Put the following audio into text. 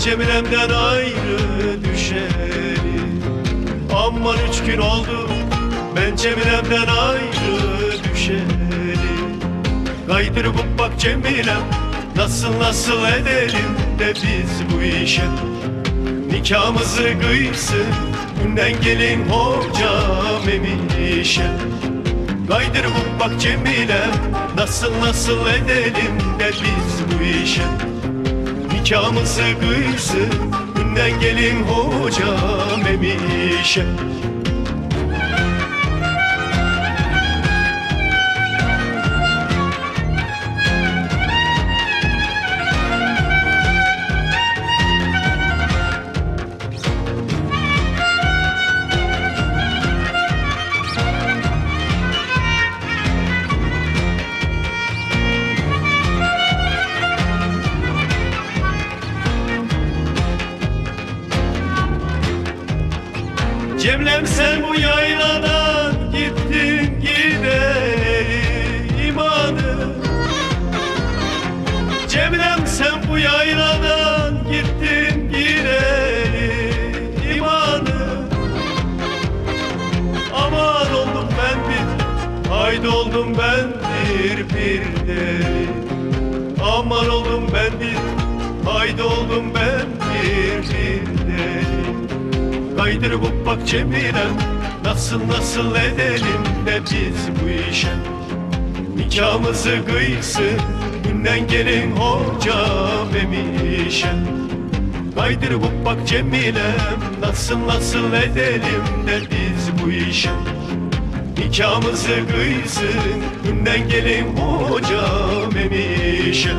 Cemile'mden ayrı düşeli Aman üç gün oldu ben Cemile'mden ayrı düşeli Kaydırıp bak Cemilem Nasıl nasıl edelim de biz bu işe. Nikahımızı kıysın Günden gelin hocam emişe. Kaydırıp bak Cemilem Nasıl nasıl edelim de biz bu işe Nikahımızı kıysın Günden gelin hocam emişe Cemlem sen bu yayladan gittin gideli imanı. Cemlem sen bu yayladan gittin gideli imanı. Aman oldum ben bir haydi oldum ben bir bir deli Aman oldum ben bir haydi oldum ben bir Kaydırıp bak Cemilem Nasıl nasıl edelim de biz bu işe? Nikahımızı kıysın Günden gelin hocam emişe Kaydırıp bak Cemilem Nasıl nasıl edelim de biz bu işe? Nikahımızı kıysın Günden gelin hocam emişe